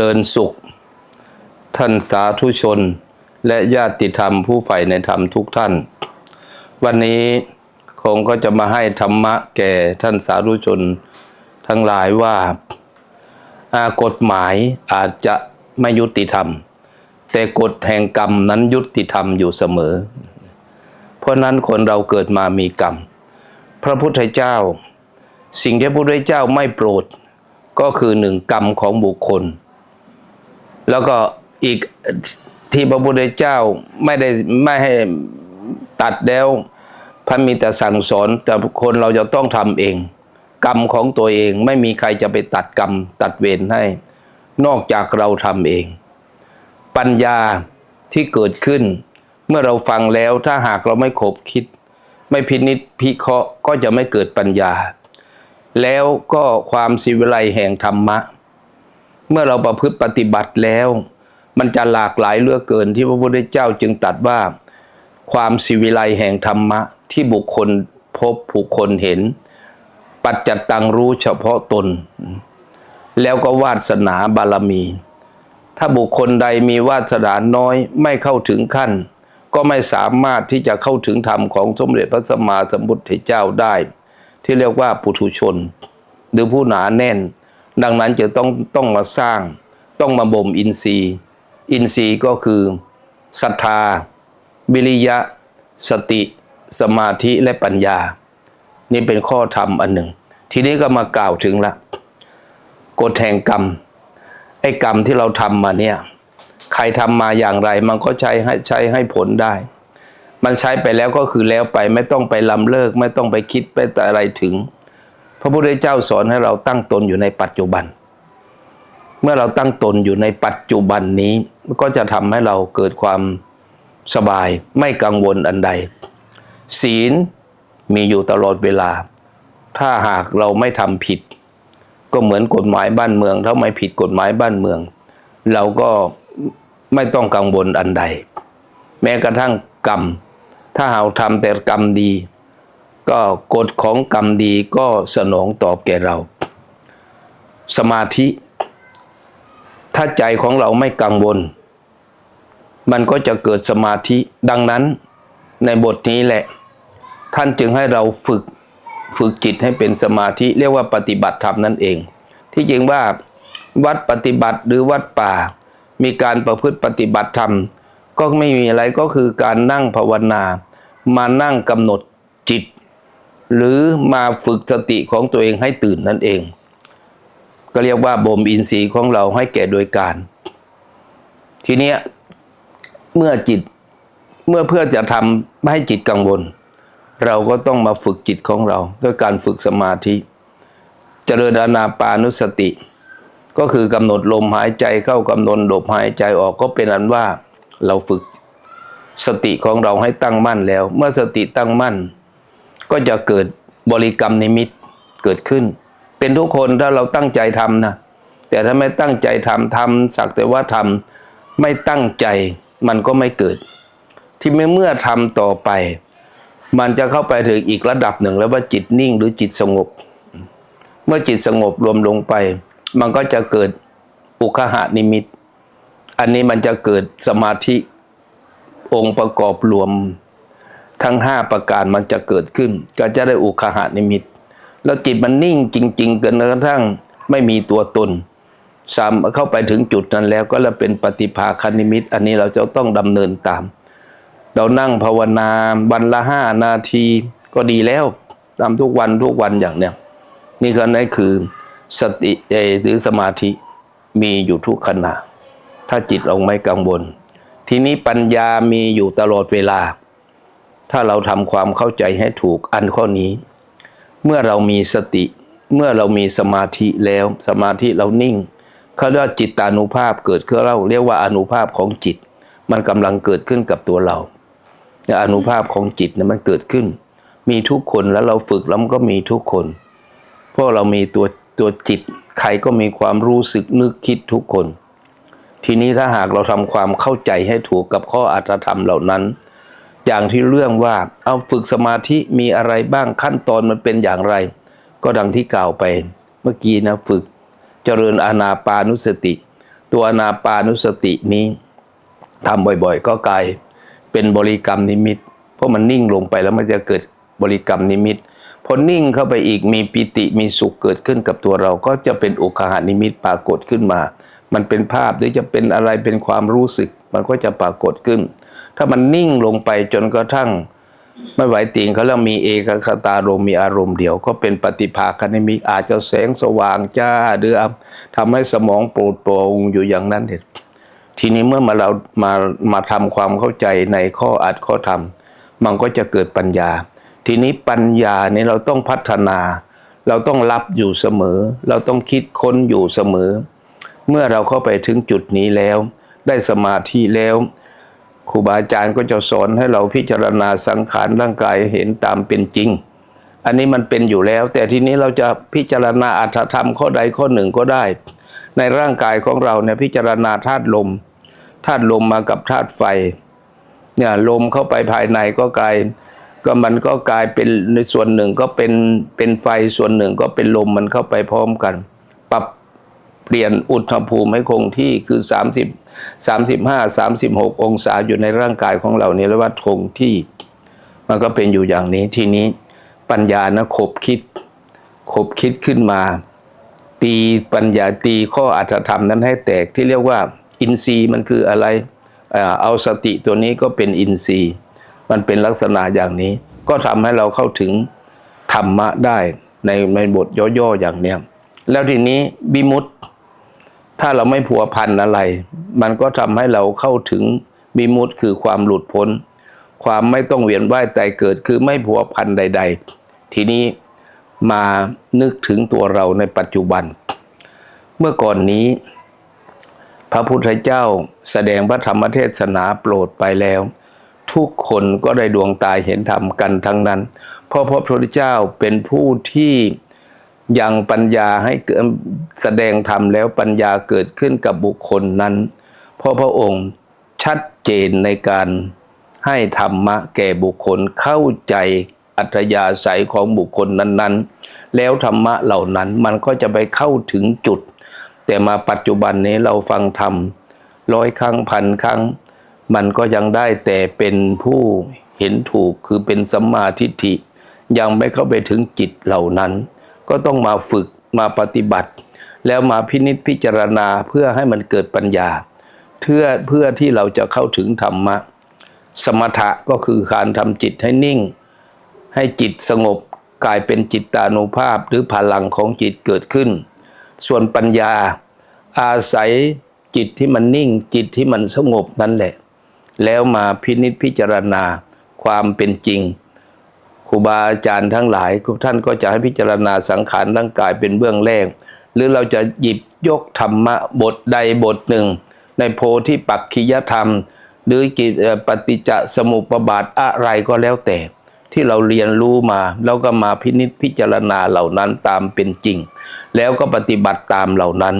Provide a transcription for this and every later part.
ริญสุข ท่านสาธุชน และญาติธรรมผู้ใฝ่ในธรรมทุกท่าน วันนี้คงก็จะมาให้ธรรมะแก่ท่านสาธุชน ทั้งหลายว่าากฎหมายอาจจะไม่ยุติธรรม แต่กฎแห่งกรรมนั้นยุติธรรมอยู่เสมอ เพราะนั้นคนเราเกิดมามีกรรม พระพุทธเจ้า สิ่งที่พระพุทธเจ้าไม่โปรดก็คือหนึ่งกรรมของบุคคล แล้วก็อีกที่พระพุทธเจ้าไม่ได้ไม่ให้ตัดแล้วพระมีแต่สั่งสอนแต่คนเราจะต้องทำเอง กรรมของตัวเองไม่มีใครจะไปตัดกรรมตัดเวรให้ นอกจากเราทำเอง ปัญญาที่เกิดขึ้น เมื่อเราฟังแล้วถ้าหากเราไม่ขบคิด ไม่พินิจพิเคราะห์ก็จะไม่เกิดปัญญา แล้วก็ความสิวิไลแห่งธรรมะ เมื่อเราประพฤติปฏิบัติแล้ว มันจะหลากหลายเลือกเกินที่พระพุทธเจ้าจึงตัดว่า ความสิวิไลแห่งธรรมะ ที่บุคคลพบบุคคลเห็น ปัจจตังรู้เฉพาะตน แล้วก็วาสนาบารมี ถ้าบุคคลใดมีวาสนาน้อยไม่เข้าถึงขั้น ก็ไม่สามารถที่จะเข้าถึงธรรมของสมเด็จพระสัมมาสัมพุทธเจ้าได้ ที่เรียกว่าปุถุชน หรือผู้หนาแน่น ดังนั้นจะต้องต้องมาสร้างต้องมาบ่มอินทรีย์ อินทรีย์ก็คือศรัทธาวิริยะ สติ สมาธิและปัญญา นี่เป็นข้อธรรมอันหนึ่ง ทีนี้ก็มากล่าวถึงละกฎแห่งกรรมไอ้กรรมที่เราทำมาเนี่ยใครทำมาอย่างไรมันก็ใช้ให้ใช้ให้ผลได้ มันใช้ไปแล้วก็คือแล้วไปไม่ต้องไปลำเลิก ไม่ต้องไปคิดไปแต่อะไรถึง พระพุทธเจ้าสอนให้เราตั้งตนอยู่ในปัจจุบัน เมื่อเราตั้งตนอยู่ในปัจจุบันนี้ก็จะทำให้เราเกิดความสบายไม่กังวลอันใด ศีลมีอยู่ตลอดเวลา ถ้าหากเราไม่ทำผิด ก็เหมือนกฎหมายบ้านเมือง ถ้าไม่ผิดกฎหมายบ้านเมือง เราก็ไม่ต้องกังวลอันใด แม้กระทั่งกรรม ถ้าเราทำแต่กรรมดี ก็กฎของกรรมดีก็สนองตอบแก่เรา สมาธิ ถ้าใจของเราไม่กังวล มันก็จะเกิดสมาธิดังนั้นในบทนี้แหละ ท่านจึงให้เราฝึกฝึกจิตให้เป็นสมาธิเรียกว่าปฏิบัติธรรมนั่นเอง ที่จริงว่าวัดปฏิบัติหรือวัดป่า มีการประพฤติปฏิบัติธรรม ก็ไม่มีอะไรก็คือการนั่งภาวนา มานั่งกำหนดจิต หรือมาฝึกสติของตัวเองให้ตื่นนั่นเอง ก็เรียกว่าบ่มอินทรีย์ของเราให้แก่โดยการ ทีเนี้ยเมื่อจิตเมื่อเพื่อจะทำไม่ให้จิตกังวล เราก็ต้องมาฝึกจิตของเรา ด้วยการฝึกสมาธิ เจริญอานาปานุสติ ก็คือกำหนดลมหายใจเข้ากำหนดลมหายใจออกก็เป็นอันว่าเราฝึกสติของเราให้ตั้งมั่นแล้ว เมื่อสติตั้งมั่น ก็จะเกิดบริกรรมนิมิตเกิดขึ้น เป็นทุกคนถ้าเราตั้งใจทำนะแต่ถ้าไม่ตั้งใจทำทำสักแต่ว่าทำไม่ตั้งใจมันก็ไม่เกิด ที่เมื่อทำต่อไป มันจะเข้าไปถึงอีกระดับหนึ่งแล้วว่าจิตนิ่งหรือจิตสงบ เมื่อจิตสงบรวมลงไป มันก็จะเกิดอุคหานิมิต อันนี้มันจะเกิดสมาธิองค์ประกอบรวม ทั้งห้าประการมันจะเกิดขึ้น ก็จะได้อุคหานิมิต แล้วจิตมันนิ่งจริง ๆกินกระทั่งไม่มีตัวตนสามเข้าไปถึงจุดนั้นแล้วก็จะเป็นปฏิภาคนิมิต อันนี้เราจะต้องดำเนินตาม เรานั่งภาวนาวันละห้านาทีก็ดีแล้วทำทุกวันทุกวันอย่างเนี้ยนี่ก็นั่นคือสติหรือสมาธิมีอยู่ทุกขณะ ถ้าจิตเราไม่กังวล ทีนี้ปัญญามีอยู่ตลอดเวลา ถ้าเราทำความเข้าใจให้ถูกอันข้อนี้ เมื่อเรามีสติ เมื่อเรามีสมาธิแล้ว สมาธิเรานิ่งเขาเรียกว่าจิตตานุภาพเกิดขึ้นเราเรียกว่าอนุภาพของจิต มันกำลังเกิดขึ้นกับตัวเราแต่อนุภาพของจิตเนี่ยมันเกิดขึ้น มีทุกคนแล้วเราฝึกแล้วมันก็มีทุกคนเพราะเรามีตัวตัวจิต ใครก็มีความรู้สึกนึกคิดทุกคน ทีนี้ถ้าหากเราทำความเข้าใจให้ถูกกับข้ออัตธรรมเหล่านั้น อย่างที่เรื่องว่าเอาฝึกสมาธิมีอะไรบ้างขั้นตอนมันเป็นอย่างไร ก็ดังที่กล่าวไป เมื่อกี้นะฝึกเจริญอานาปานุสติ ตัวอานาปานุสตินี้ทำบ่อยๆ ก็กลายเป็นบริกรรมนิมิต เพราะมันนิ่งลงไปแล้วมันจะเกิดบริกรรมนิมิตพอนิ่งเข้าไปอีกมีปิติมีสุขเกิดขึ้นกับตัวเราก็จะเป็นโอกาหนิมิตปรากฏขึ้นมา มันเป็นภาพหรือจะเป็นอะไรเป็นความรู้สึก มันก็จะปรากฏขึ้น ถ้ามันนิ่งลงไปจนกระทั่ง ไม่ไหวติงเขาแล้วมีเอกคตารมมีอารมณ์เดียว ก็เป็นปฏิภาคณิมิอาจจะแสงสว่างจ้าหรือทำให้สมองโปร่งโปร่งอยู่อย่างนั้นเด็ดทีนี้เมื่อมาเรามามาทำความเข้าใจในข้ออัดข้อธรรม มันก็จะเกิดปัญญา ทีนี้ปัญญาเนี่ยเราต้องพัฒนา เราต้องรับอยู่เสมอ เราต้องคิดค้นอยู่เสมอ เมื่อเราเข้าไปถึงจุดนี้แล้ว ได้สมาธิแล้วครูบาอาจารย์ก็จะสอนให้เราพิจารณาสังขารร่างกายเห็นตามเป็นจริง อันนี้มันเป็นอยู่แล้ว แต่ทีนี้เราจะพิจารณาอัตธรรมข้อใดข้อหนึ่งก็ได้ ในร่างกายของเราเนี่ยพิจารณาธาตุลมธาตุลมมากับธาตุไฟเนี่ยลมเข้าไปภายในก็กลายก็มันก็กลายเป็นในส่วนหนึ่งก็เป็นเป็นไฟส่วนหนึ่งก็เป็นลมมันเข้าไปพร้อมกัน เปลี่ยนอุณหภูมิให้คงที่คือ 30 35 36 องศาอยู่ในร่างกายของเราเนี่ยเรียกว่าคงที่ มันก็เป็นอยู่อย่างนี้ทีนี้ปัญญานะขบคิด ขบคิดขึ้นมา ตีปัญญาตีข้ออัตธรรมนั้นให้แตกที่เรียกว่า อินทรีย์มันคืออะไรเอาสติตัวนี้ก็เป็นอินทรีย์ มันเป็นลักษณะอย่างนี้ ก็ทำให้เราเข้าถึงธรรมะได้ในในบทย่อๆอย่างเนี้ยแล้วทีนี้บิมุต ถ้าเราไม่ผัวพันอะไร มันก็ทำให้เราเข้าถึงบิมุตคือความหลุดพ้น ความไม่ต้องเวียนว่ายตายเกิดคือไม่ผัวพันใด ๆ ทีนี้มานึกถึงตัวเราในปัจจุบัน เมื่อก่อนนี้ พระพุทธเจ้าแสดงพระธรรมเทศนาโปรดไปแล้ว ทุกคนก็ได้ดวงตาเห็นธรรมกันทั้งนั้น เพราะพระพุทธเจ้าเป็นผู้ที่ ยังปัญญาให้แสดงธรรมแล้วปัญญาเกิดขึ้นกับบุคคลนั้น เพราะพระองค์ชัดเจนในการให้ธรรมะแก่บุคคลเข้าใจอัธยาศัยของบุคคลนั้นๆ แล้วธรรมะเหล่านั้นมันก็จะไปเข้าถึงจุด แต่มาปัจจุบันนี้เราฟังธรรมร้อยครั้งพันครั้ง มันก็ยังได้แต่เป็นผู้เห็นถูกคือเป็นสัมมาทิฏฐิ ยังไม่เข้าไปถึงจิตเหล่านั้น ก็ต้องมาฝึกมาปฏิบัติ แล้วมาพินิจพิจารณาเพื่อให้มันเกิดปัญญา เพื่อเพื่อที่เราจะเข้าถึงธรรมะ สมถะก็คือการทำจิตให้นิ่ง ให้จิตสงบกลายเป็นจิตตานุภาพหรือพลังของจิตเกิดขึ้น ส่วนปัญญาอาศัยจิตที่มันนิ่งจิตที่มันสงบนั่นแหละ แล้วมาพินิจพิจารณาความเป็นจริง ครูบาอาจารย์ทั้งหลายท่านก็จะให้พิจารณาสังขารร่างกายเป็นเบื้องแรก หรือเราจะหยิบยกธรรมะบทใดบทหนึ่ง ในโพธิปักขิยธรรม หรือกิจเอ่อปฏิจจสมุปบาทอะไรก็แล้วแต่ ที่เราเรียนรู้มา แล้วก็มาพินิจพิจารณาเหล่านั้นตามเป็นจริง แล้วก็ปฏิบัติตามเหล่านั้น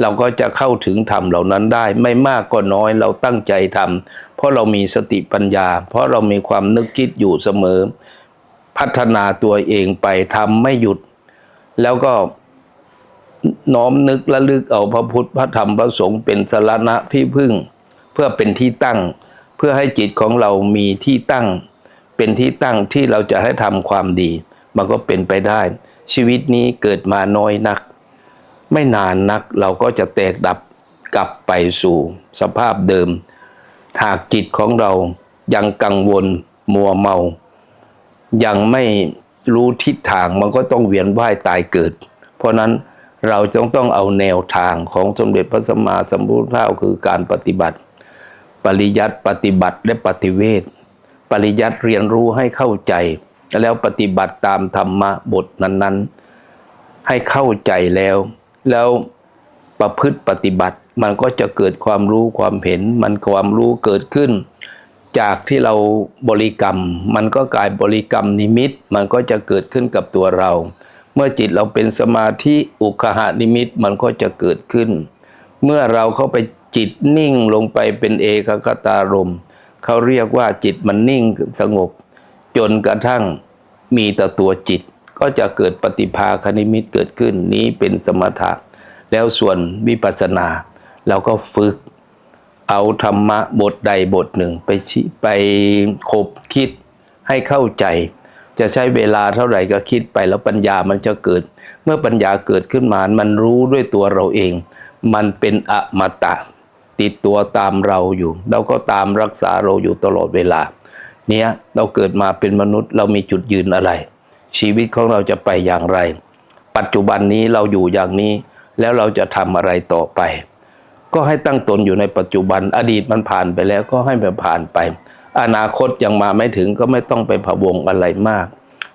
เราก็จะเข้าถึงธรรมเหล่านั้นได้ ไม่มากก็น้อยเราตั้งใจทำเพราะเรามีสติปัญญา เพราะเรามีความนึกคิดอยู่เสมอ พัฒนาตัวเองไปทำไม่หยุด แล้วก็น้อมนึกและลึกเอาพระพุทธพระธรรมพระสงฆ์เป็นสรณะที่พึ่ง เพื่อเป็นที่ตั้ง เพื่อให้จิตของเรามีที่ตั้ง เป็นที่ตั้งที่เราจะให้ทำความดี มันก็เป็นไปได้ ชีวิตนี้เกิดมาน้อยนัก ไม่นานนักเราก็จะแตกดับกลับไปสู่สภาพเดิม หากจิตของเรายังกังวลมัวเมา ยังไม่รู้ทิศทางมันก็ต้องเวียนว่ายตายเกิด เพราะนั้นเราจึงต้องเอาแนวทางของสมเด็จพระสัมมาสัมพุทธเจ้าคือการปฏิบัติ ปริยัติปฏิบัติและปฏิเวทปริยัติเรียนรู้ให้เข้าใจ แล้วปฏิบัติตามธรรมะบทนั้นๆ ให้เข้าใจแล้ว แล้วประพฤติปฏิบัติมันก็จะเกิดความรู้ความเห็น มันความรู้เกิดขึ้น จากที่เราบริกรรม มันก็กลายบริกรรมนิมิต มันก็จะเกิดขึ้นกับตัวเรา เมื่อจิตเราเป็นสมาธิอุคหานิมิตมันก็จะเกิดขึ้น เมื่อเราเข้าไปจิตนิ่งลงไปเป็นเอกคตารมเขาเรียกว่าจิตมันนิ่งสงบ จนกระทั่งมีแต่ตัวจิต ก็จะเกิดปฏิภาคนิมิตเกิดขึ้นนี้เป็นสมถะ แล้วส่วนวิปัสสนาเราก็ฝึก เอาธรรมะบทใดบทหนึ่งไปไปคบคิดให้เข้าใจ จะใช้เวลาเท่าไหร่ก็คิดไปแล้วปัญญามันจะเกิด เมื่อปัญญาเกิดขึ้นมามันรู้ด้วยตัวเราเอง มันเป็นอมตะ ติดตัวตามเราอยู่ เราก็ตามรักษาเราอยู่ตลอดเวลา เนี่ยเราเกิดมาเป็นมนุษย์เรามีจุดยืนอะไร ชีวิตของเราจะไปอย่างไร ปัจจุบันนี้เราอยู่อย่างนี้ แล้วเราจะทำอะไรต่อไป ก็ให้ตั้งตนอยู่ในปัจจุบัน อดีตมันผ่านไปแล้วก็ให้มันผ่านไป อนาคตยังมาไม่ถึงก็ไม่ต้องไปพะวงอะไรมาก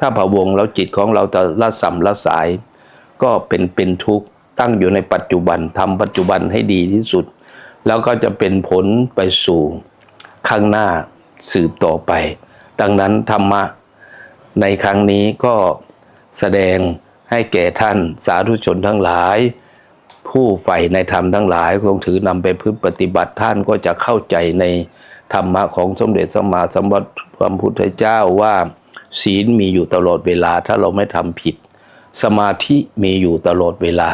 ถ้าพะวงแล้วจิตของเราจะละสัมละสาย ก็เป็นเป็นทุกข์ตั้งอยู่ในปัจจุบันทำปัจจุบันให้ดีที่สุด แล้วก็จะเป็นผลไปสู่ข้างหน้าสืบต่อไป ดังนั้นธรรมะในครั้งนี้ก็แสดงให้แก่ท่านสาธุชนทั้งหลาย ผู้ใฝ่ในธรรมทั้งหลายคงถือนำไปพฤติปฏิบัติท่านก็จะเข้าใจในธรรมะของสมเด็จสมมาสัมพุทธเจ้าว่า ศีลมีอยู่ตลอดเวลาถ้าเราไม่ทำผิด สมาธิมีอยู่ตลอดเวลา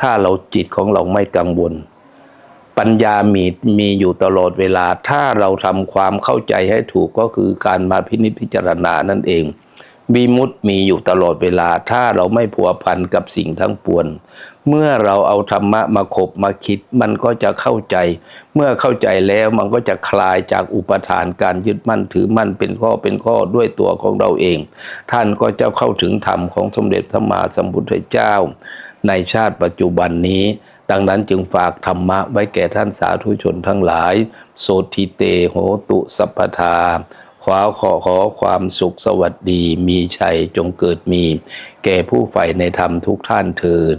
ถ้าเราจิตของเราไม่กังวล ปัญญามีมีอยู่ตลอดเวลา ถ้าเราทำความเข้าใจให้ถูกก็คือการมาพินิจพิจารณานั่นเอง วิมุตติมีอยู่ตลอดเวลา ถ้าเราไม่ผัวพันกับสิ่งทั้งปวงเมื่อเราเอาธรรมะมาขบมาคิด มันก็จะเข้าใจ เมื่อเข้าใจแล้วมันก็จะคลายจากอุปทานการยึดมั่นถือมั่นเป็นข้อเป็นข้อด้วยตัวของเราเอง ท่านก็จะเข้าถึงธรรมของสมเด็จพระมหาสัมพุทธเจ้า ในชาติปัจจุบันนี้ ดังนั้นจึงฝากธรรมะไว้แก่ท่านสาธุชนทั้งหลาย โสทิเตโหตุสัพพทา ขอขอขอความสุขสวัสดีมีชัยจงเกิดมี แก่ผู้ใฝ่ในธรรมทุกท่านเทิน